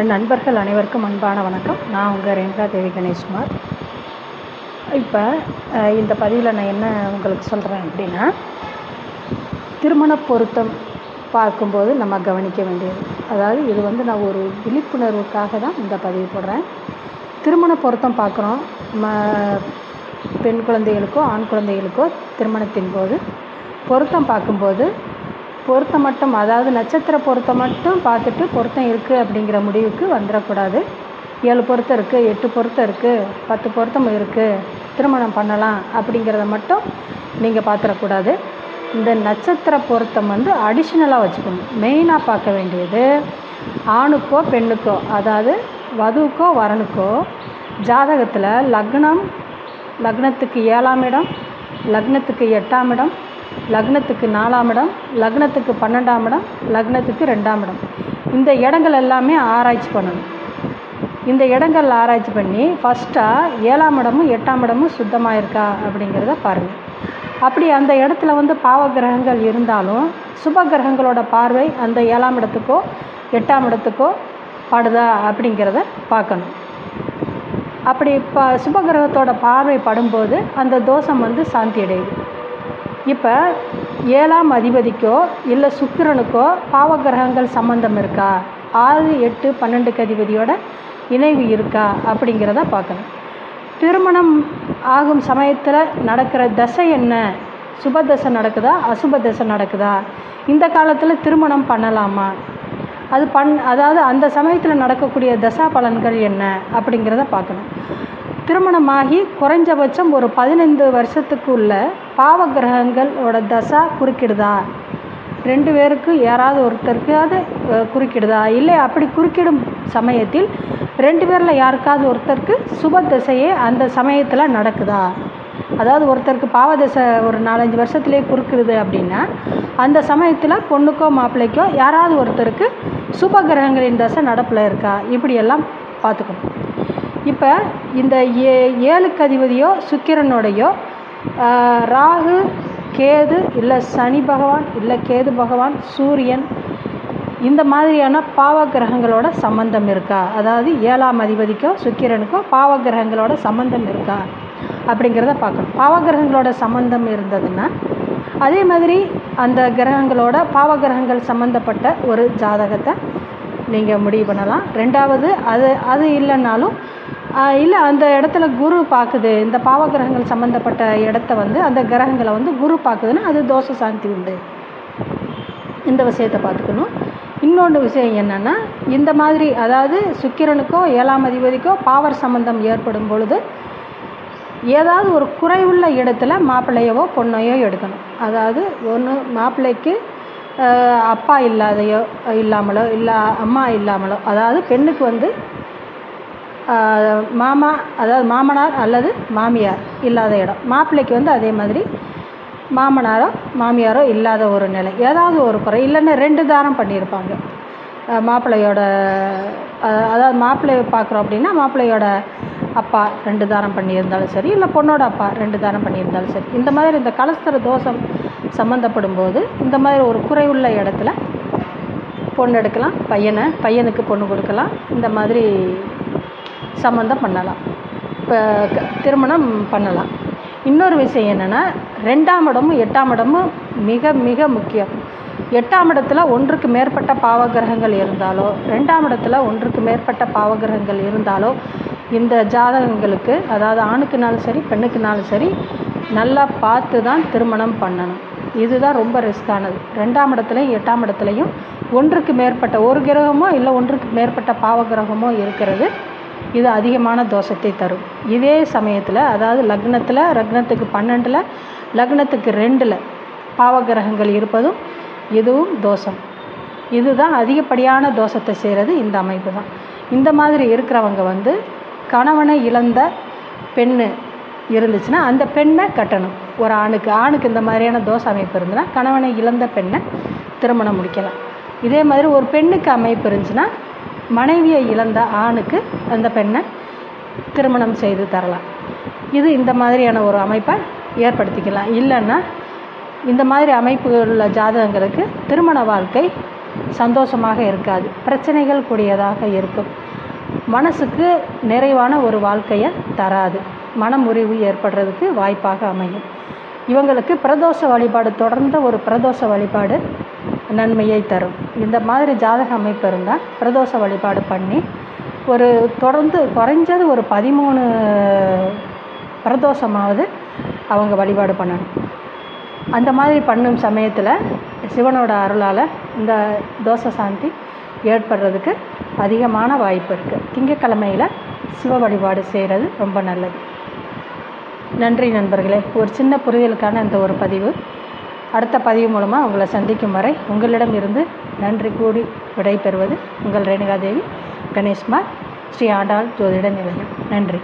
என் நண்பர்கள் அனைவருக்கும் அன்பான வணக்கம். நான் உங்கள் ரேணுகா தேவி கணேஷ்குமார். இப்போ இந்த பதிவில் நான் என்ன உங்களுக்கு சொல்கிறேன் அப்படின்னா திருமண பொருத்தம் பார்க்கும்போது நம்ம கவனிக்க வேண்டியது. அதாவது இது வந்து நான் ஒரு விழிப்புணர்வுக்காக தான் இந்த பதிவு போடுறேன். திருமண பொருத்தம் பார்க்குறோம். ம பெண் குழந்தைகளுக்கோ ஆண் குழந்தைகளுக்கோ திருமணத்தின் போது பொருத்தம் பார்க்கும்போது பொருத்தம் மட்டும் அதாவது நட்சத்திர பொருத்தம் மட்டும் பார்த்துட்டு பொருத்தம் இருக்குது அப்படிங்கிற முடிவுக்கு வந்துடக்கூடாது. ஏழு பொருத்தம் இருக்குது எட்டு பொருத்தம் இருக்குது பத்து பொருத்தம் இருக்குது திருமணம் பண்ணலாம் அப்படிங்கிறத மட்டும் நீங்கள் பார்த்துடக்கூடாது. இந்த நட்சத்திர பொருத்தம் வந்து அடிஷ்னலாக வச்சுக்கணும். மெயினாக பார்க்க வேண்டியது ஆணுக்கோ பெண்ணுக்கோ அதாவது வதுவுக்கோ வரனுக்கோ ஜாதகத்தில் லக்னம் லக்னத்துக்கு ஏழாம் இடம் லக்னத்துக்கு எட்டாம் இடம் லக்னத்துக்கு நாலாம் இடம் லக்னத்துக்கு பன்னெண்டாம் இடம் லக்னத்துக்கு ரெண்டாம் இடம். இந்த இடங்கள் எல்லாமே ஆராய்ச்சி பண்ணணும். இந்த இடங்கள் ஆராய்ச்சி பண்ணி ஃபஸ்ட்டாக ஏழாம் இடமும் எட்டாம் இடமும் சுத்தமாக இருக்கா அப்படிங்கிறத பாருங்கள் அப்படி அந்த இடத்துல வந்து பாவ கிரகங்கள் இருந்தாலும் சுப கிரகங்களோட பார்வை அந்த ஏழாம் இடத்துக்கோ எட்டாம் இடத்துக்கோ படுதா அப்படிங்கிறத பார்க்கணும். அப்படி இப்போ சுபகிரகத்தோட பார்வை படும்போது அந்த தோஷம் வந்து சாந்தி அடையுது. இப்போ ஏழாம் அதிபதிக்கோ இல்லை சுக்கிரனுக்கோ பாவகிரகங்கள் சம்பந்தம் இருக்கா? ஆறு எட்டு பன்னெண்டுக்கு அதிபதியோட இணைவு இருக்கா? அப்படிங்கிறத பார்க்கணும். திருமணம் ஆகும் சமயத்தில் நடக்கிற தசை என்ன? சுப தசை நடக்குதா? அசுப தசை நடக்குதா? இந்த காலத்தில் திருமணம் பண்ணலாமா? அது பண் அதாவது அந்த சமயத்தில் நடக்கக்கூடிய தசா பலன்கள் என்ன? அப்படிங்கிறத பார்க்கணும். திருமணமாகி குறைஞ்சபட்சம் ஒரு பதினைந்து வருஷத்துக்குள்ள பாவ கிரகங்களோட தசா குறுக்கிடுதா? ரெண்டு பேருக்கு யாராவது ஒருத்தருக்காவது குறுக்கிடுதா? இல்லை அப்படி குறுக்கிடும் சமயத்தில் ரெண்டு பேரில் யாருக்காவது ஒருத்தருக்கு சுப தசையே அந்த சமயத்தில் நடக்குதா? அதாவது ஒருத்தருக்கு பாவதசை ஒரு நாலஞ்சு வருஷத்துலேயே குறுக்குறது அப்படின்னா அந்த சமயத்தில் பொண்ணுக்கோ மாப்பிள்ளைக்கோ யாராவது ஒருத்தருக்கு சுப கிரகங்களின் தசை நடப்பில் இருக்கா? இப்படியெல்லாம் பார்த்துக்கணும். இப்போ இந்த ஏ ஏழுக்கு அதிபதியோ சுக்கிரனோடையோ ராகு கேது இல்லை சனி பகவான் இல்லை கேது பகவான் சூரியன் இந்த மாதிரியான பாவ கிரகங்களோட சம்பந்தம் இருக்கா? அதாவது ஏழாம் அதிபதிக்கோ சுக்கிரனுக்கோ பாவ கிரகங்களோட சம்பந்தம் இருக்கா? அப்படிங்கிறத பார்க்கணும். பாவ கிரகங்களோட சம்பந்தம் இருந்ததுன்னா அதே மாதிரி அந்த கிரகங்களோட பாவ கிரகங்கள் சம்மந்தப்பட்ட ஒரு ஜாதகத்தை நீங்கள் முடிவு பண்ணலாம். ரெண்டாவது அது அது இல்லைன்னாலும் இல்லை அந்த இடத்துல குரு பார்க்குது இந்த பாவ கிரகங்கள் சம்மந்தப்பட்ட இடத்த வந்து அந்த கிரகங்களை வந்து குரு பார்க்குதுன்னா அது தோஷ சாந்தி உண்டு. இந்த விஷயத்தை பார்த்துக்கணும். இன்னொன்று விஷயம் என்னென்னா இந்த மாதிரி அதாவது சுக்கிரனுக்கோ ஏழாம் அதிபதிக்கோ பாவர் சம்பந்தம் ஏற்படும் பொழுது ஏதாவது ஒரு குறைவுள்ள இடத்துல மாப்பிள்ளையவோ பொண்ணையோ எடுக்கணும். அதாவது ஒன்று மாப்பிள்ளைக்கு அப்பா இல்லாதையோ இல்லாமலோ இல்லை அம்மா இல்லாமலோ அதாவது பெண்ணுக்கு வந்து மாமா அதாவது மாமனார் அல்லது மாமியார் இல்லாத இடம். மாப்பிள்ளைக்கு வந்து அதே மாதிரி மாமனாரோ மாமியாரோ இல்லாத ஒரு நிலை. ஏதாவது ஒரு குறை. இல்லைன்னா ரெண்டு தாரம் பண்ணியிருப்பாங்க. மாப்பிள்ளையோட அதாவது மாப்பிள்ளையை பார்க்குறோம் அப்படின்னா மாப்பிள்ளையோட அப்பா ரெண்டு தாரம் பண்ணியிருந்தாலும் சரி இல்லை பொண்ணோட அப்பா ரெண்டு தாரம் பண்ணியிருந்தாலும் சரி. இந்த மாதிரி இந்த கலஸ்தர தோஷம் சம்மந்தப்படும் போது இந்த மாதிரி ஒரு குறைவுள்ள இடத்துல பொண்ணு எடுக்கலாம் பையனை பையனுக்கு பொண்ணு கொடுக்கலாம். இந்த மாதிரி சம்மந்தம் பண்ணலாம். இப்போ திருமணம் பண்ணலாம். இன்னொரு விஷயம் என்னென்னா ரெண்டாம் இடமும் எட்டாம் இடமும் மிக மிக முக்கியம். எட்டாம் இடத்துல ஒன்றுக்கு மேற்பட்ட பாவகிரகங்கள் இருந்தாலோ ரெண்டாம் இடத்துல ஒன்றுக்கு மேற்பட்ட பாவகிரகங்கள் இருந்தாலோ இந்த ஜாதகங்களுக்கு அதாவது ஆணுக்குனாலும் சரி பெண்ணுக்குனாலும் சரி நல்லா பார்த்து தான் திருமணம் பண்ணணும். இதுதான் ரொம்ப ரிஸ்க்கானது ரெண்டாம் இடத்துலையும் எட்டாம் இடத்துலையும் ஒன்றுக்கு மேற்பட்ட ஒரு கிரகமோ இல்லை ஒன்றுக்கு மேற்பட்ட பாவகிரகமோ இருக்கிறது இது அதிகமான தோஷத்தை தரும். இதே சமயத்தில் அதாவது லக்னத்தில் லக்னத்துக்கு பன்னெண்டில் லக்னத்துக்கு ரெண்டில் பாவகிரகங்கள் இருப்பதும் இதுவும் தோஷம். இதுதான் அதிகப்படியான தோஷத்தை செய்கிறது இந்த அமைப்பு தான். இந்த மாதிரி இருக்கிறவங்க வந்து கணவனை இழந்த பெண்ணு இருந்துச்சுன்னா அந்த பெண்ணை கட்டணும். ஒரு ஆணுக்கு ஆணுக்கு இந்த மாதிரியான தோஷ அமைப்பு இருந்துன்னா கணவனை இழந்த பெண்ணை திருமணம் முடிக்கலாம். இதே மாதிரி ஒரு பெண்ணுக்கு அமைப்பு இருந்துச்சுன்னா மனைவியை இழந்த ஆணுக்கு அந்த பெண்ணை திருமணம் செய்து தரலாம். இது இந்த மாதிரியான ஒரு அமைப்பை ஏற்படுத்திக்கலாம். இல்லைன்னா இந்த மாதிரி அமைப்பு உள்ள ஜாதகங்களுக்கு திருமண வாழ்க்கை சந்தோஷமாக இருக்காது. பிரச்சனைகள் கூடியதாக இருக்கும். மனசுக்கு நிறைவான ஒரு வாழ்க்கையை தராது. மனமுறிவு ஏற்படுறதுக்கு வாய்ப்பாக அமையும். இவங்களுக்கு பிரதோஷ வழிபாடு தொடர்ந்த ஒரு பிரதோஷ வழிபாடு நன்மையை தரும். இந்த மாதிரி ஜாதக அமைப்பு இருந்தால் பிரதோஷ வழிபாடு பண்ணி ஒரு தொடர்ந்து குறைஞ்சது ஒரு பதிமூணு பிரதோஷமாவது அவங்க வழிபாடு பண்ணணும். அந்த மாதிரி பண்ணும் சமயத்தில் சிவனோட அருளால் இந்த தோஷ சாந்தி ஏற்படுறதுக்கு அதிகமான வாய்ப்பு இருக்குது திங்கக்கிழமையில் சிவ வழிபாடு செய்கிறது ரொம்ப நல்லது. நன்றி நண்பர்களே. ஒரு சின்ன புரிதலுக்கான இந்த ஒரு பதிவு அடுத்த பதிவு மூலமாக உங்களை சந்திக்கும் வரை உங்களிடம் இருந்து நன்றி கூடி விடைபெறுவது உங்கள் ரேணுகாதேவி கணேஷ்குமார் ஸ்ரீ ஆண்டாள் ஜோதிட நிலையம். நன்றி.